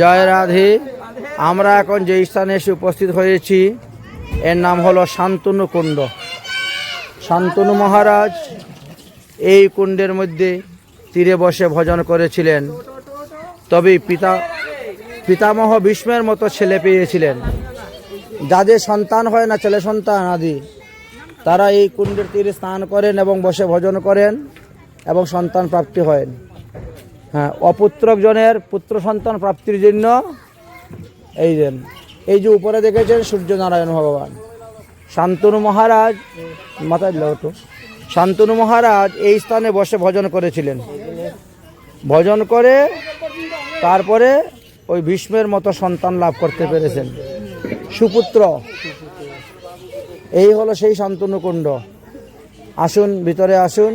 জয় রাধে। আমরা এখন যে স্থানে এসে উপস্থিত হয়েছি, এর নাম হলো শান্তনু কুণ্ড। শান্তনু মহারাজ এই কুণ্ডের মধ্যে তীরে বসে ভজন করেছিলেন। তবে পিতা, পিতামহ ভীষ্মের মতো ছেলে পেয়েছিলেন। যাদের সন্তান হয় না, ছেলে সন্তান আদি, তারা এই কুণ্ডের তীরে স্নান করেন এবং বসে ভজন করেন এবং সন্তান প্রাপ্তি হয়। হ্যাঁ অপুত্রক জনের পুত্র সন্তান প্রাপ্তির জন্য এই দেন এই যে উপরে দেখেছেন সূর্যনারায়ণ ভগবান। শান্তনু মহারাজ, মাথায় তো। শান্তনু মহারাজ এই স্থানে বসে ভজন করেছিলেন। ভজন করে তারপরে ওই ভীষ্মের মতো সন্তান লাভ করতে পেরেছেন। সুপুত্র, এই হলো সেই শান্তনুকুণ্ড। আসুন, ভিতরে আসুন।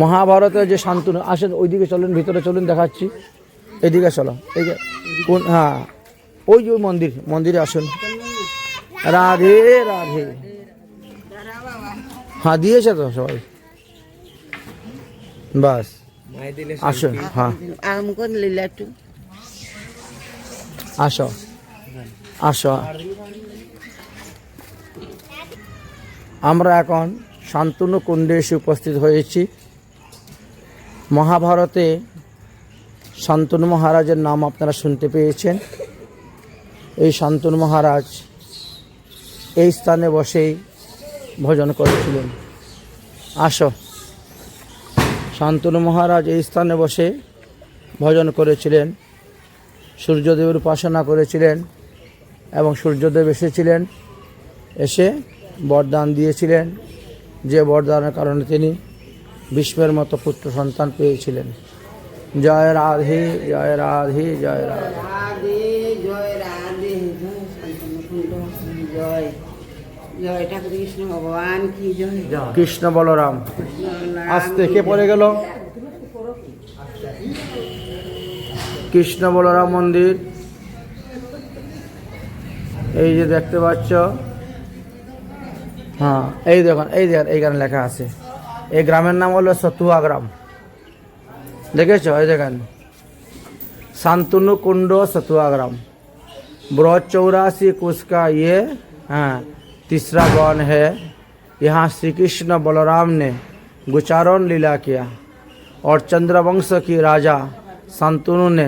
মহাভারতের যে শান্তনু আসেন, ওইদিকে চলুন, ভিতরে চলুন, দেখাচ্ছি। এদিকে চলো, এই যে কোন হ্যাঁ ওই যে মন্দির, মন্দিরে আসুন। রাধে রাধে। হ্যাঁ দিয়েছে তো সবাই। বাস, আসুন হ্যাঁ। আসো আসো। আমরা এখন শান্তনু কুণ্ডে এসে উপস্থিত হয়েছি। মহাভারতে শান্তনু মহারাজের নাম আপনারা শুনতে পেয়েছেন। এই শান্তনু মহারাজ এই স্থানে বসেই ভজন করেছিলেন। আসো। শান্তনু মহারাজ এই স্থানে বসে ভজন করেছিলেন। সূর্যদেবের উপাসনা করেছিলেন এবং সূর্যদেব এসেছিলেন। এসে বরদান দিয়েছিলেন। যে বরদানের কারণে তিনি ভীষ্মের মতো পুত্র সন্তান পেয়েছিলেন। জয় রাধে জয় রাধে জয় রাধে। রাধে জয় রাধে। জয়। জয় জয় ঠাকুর কৃষ্ণ ভগবান কি জয়? কৃষ্ণ বলরাম। আজ থেকে পড়ে গেল। কৃষ্ণ বলরাম মন্দির। এই যে দেখতে পাচ্ছ। হ্যাঁ এই দেখুন এই দেখুন এইখানে লেখা আছে। এই গ্রামের নাম হলো সতুয়া গ্রাম দেখেছো এই দেখেন शांतनु कुंड सतुआ ग्राम ब्रज चौरासी कोस का ये हाँ, तीसरा वन है यहाँ श्री कृष्ण बलराम ने गुचारण लीला किया और चंद्रवंश की राजा शांतनु ने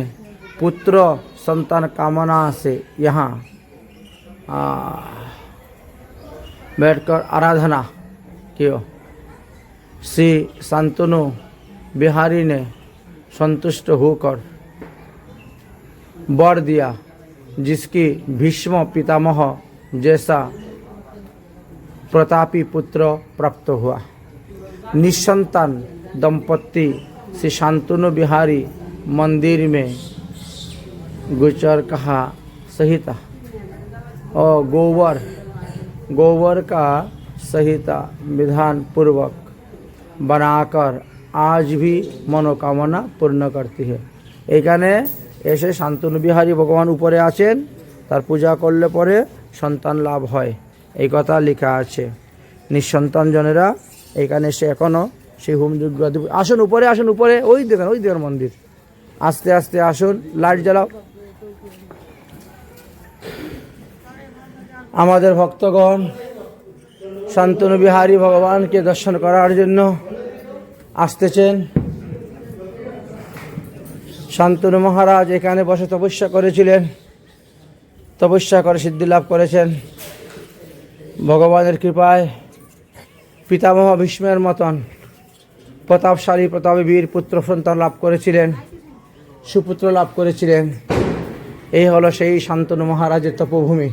पुत्र संतान कामना से यहाँ आ, बैठकर आराधना किया श्री शांतनु बिहारी ने संतुष्ट होकर वर दिया, जिसकी भीष्म पितामह जैसा प्रतापी पुत्र प्राप्त हुआ। निसंतान दंपति श्री शांतनु बिहारी मंदिर में गुचर कहा, सहिता, और गोवर गोवर का संहिता विधान पूर्वक बनाकर आज भी मनोकामना पूर्ण करती है এখানে এসে শান্তনু বিহারী ভগবান উপরে আছেন তার পূজা করলে পরে সন্তান লাভ হয় এই কথা লেখা আছে নিঃসন্তান জনেরা এখানে এসে এখনও সেই হোম যজ্ঞ আদি- আসুন উপরে আসুন উপরে ওই দেখেন ওই দেখেন মন্দির আস্তে আস্তে আসুন লাইট জ্বালাও আমাদের ভক্তগণ শান্তনু বিহারী ভগবানকে দর্শন করার জন্য আসতেছেন। শান্তনু মহারাজ এখানে বসে তপস্যা করেছিলেন। তপস্যা করে সিদ্ধি লাভ করেছেন। ভগবানের কৃপায় পিতামহ ভীষ্মের মতন প্রতাপশালী, প্রতাপী বীর পুত্র সন্তান লাভ করেছিলেন, সুপুত্র লাভ করেছিলেন। এই হলো সেই শান্তনু মহারাজের তপভূমি।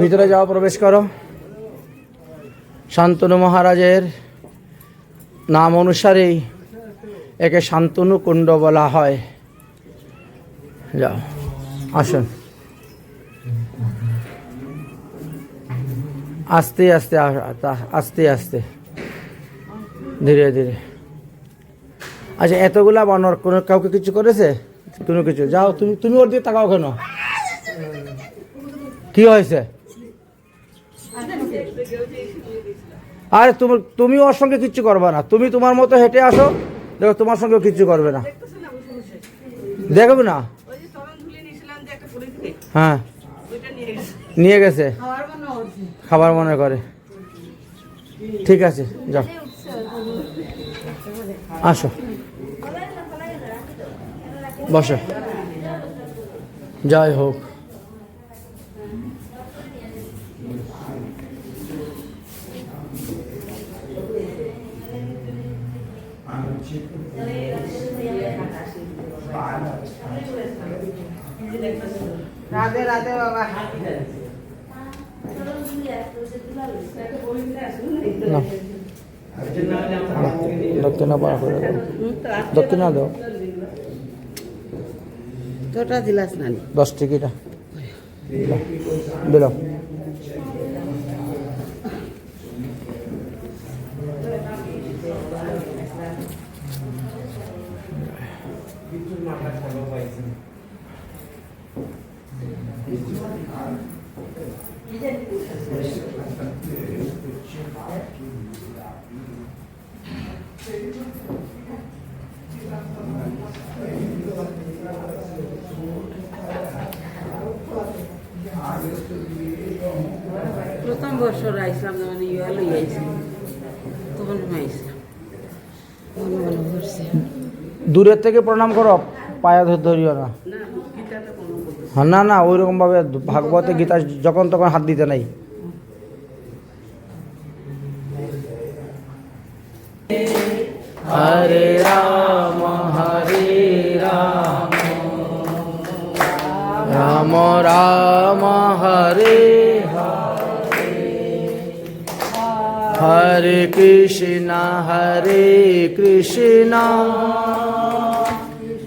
ভিতরে যাও, প্রবেশ করো। শান্তনু মহারাজের নাম অনুসারেই একে শান্তনু কুণ্ড বলা হয়। যাও, আসুন। আস্তে আস্তে আস্তে আস্তে। ধীরে ধীরে। আচ্ছা এতগুলা বানর, কোনো কাউকে কিছু করেছে? কোনো কিছু। যাও, তুমি তুমি ওর দিকে তাকাও কেন? কি হয়েছে? আরে তুমি তুমি ওর সঙ্গে কিচ্ছু করবা না। তুমি তোমার মতো হেঁটে আসো, দেখো তোমার সঙ্গে কিচ্ছু করবে না। দেখবে না? হ্যাঁ। নিয়ে গেছে। খাবার মনে করে। ঠিক আছে, যাও। আসো। বসো। যাই হোক। রাধে রাধে বাবা। না দক্ষিণা পাড়া করে দাও। দক্ষিণা দাও তোটা দিলাস না দশ টিকিটা। দিলাম প্রথম বছর আইসলাম যখন ইয়া লই তখন আইসলাম ভালো ভালো ঘুরছে। দূরের থেকে প্রণাম করো, পায়া ধর ধরিও না। না না না ওই রকম ভাবে ভাগবতে গীতা যখন তখন হাত দিতে নাই। হরে রাম হরে রাম। রাম রাম হরে। হরে কৃষ্ণ হরে কৃষ্ণ।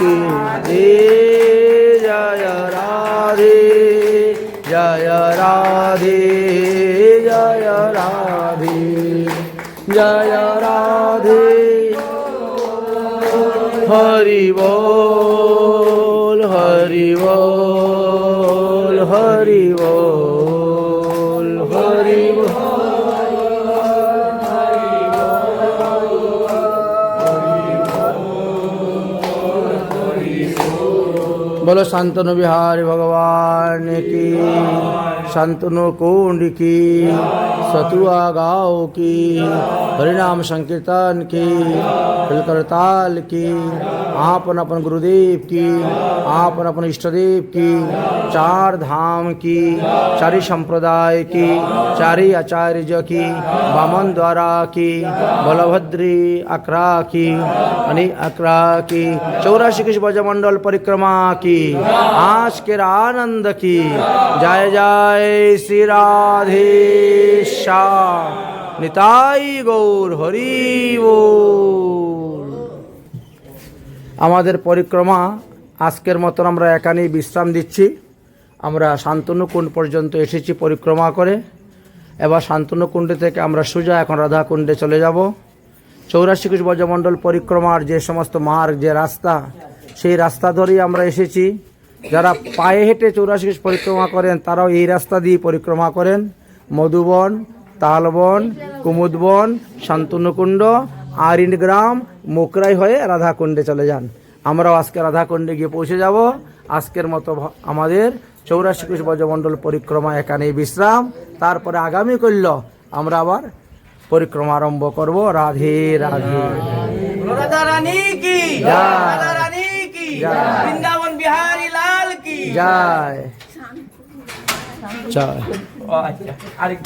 হরে রে জয় রাধে জয় রাধে জয় রাধে জয় রাধে। হরি বল হরি বল, হরি बोलो, शांतनु बिहारी भगवान की। शांतनु कुंड की। सतुआ गाँव की। हरिनाम संकीर्तन की। करताल की। आपन अपन गुरुदेव की। आपन अपन इष्टदेव की। चार धाम की। चारी संप्रदाय की। चारी आचार्य की। बामन द्वारा की। बलभद्री अकरा की। अनि अकरा की। चौरासी कृष्ण ब्रजमंडल परिक्रमा की। आज के आनंद की जय जय श्री राधे श्याम निताई गौर हरि बोल আমাদের পরিক্রমা আজকের মতন আমরা এখানেই বিশ্রাম দিচ্ছি আমরা শান্তনু কুণ্ড পর্যন্ত এসেছি পরিক্রমা করে এবার শান্তনু কুণ্ডে থেকে আমরা সোজা এখন রাধা কুণ্ডে চলে যাব চৌরাশি কোষ ব্রজমণ্ডল পরিক্রমার যে সমস্ত মার্গ যে রাস্তা সেই রাস্তা ধরেই আমরা এসেছি। যারা পায়ে হেঁটে চৌরাশি পরিক্রমা করেন তারাও এই রাস্তা দিয়ে পরিক্রমা করেন। মধুবন তালবন কুমুদবন শান্তনুকুণ্ড আরিন গ্রাম মোকরাই হয়ে রাধাকুণ্ডে চলে যান। আমরাও আজকে রাধাকুণ্ডে গিয়ে পৌঁছে যাব। আজকের মতো আমাদের চৌরাশি কোষ ব্রজমণ্ডল পরিক্রমা এখানেই বিশ্রাম। তারপরে আগামী করল আমরা আবার পরিক্রমা আরম্ভ করব। রাধে রাধে। রাধা রানী কি? বৃন্দাবন বিহারী লাল কি জয়। জয়। আচ্ছা আরেক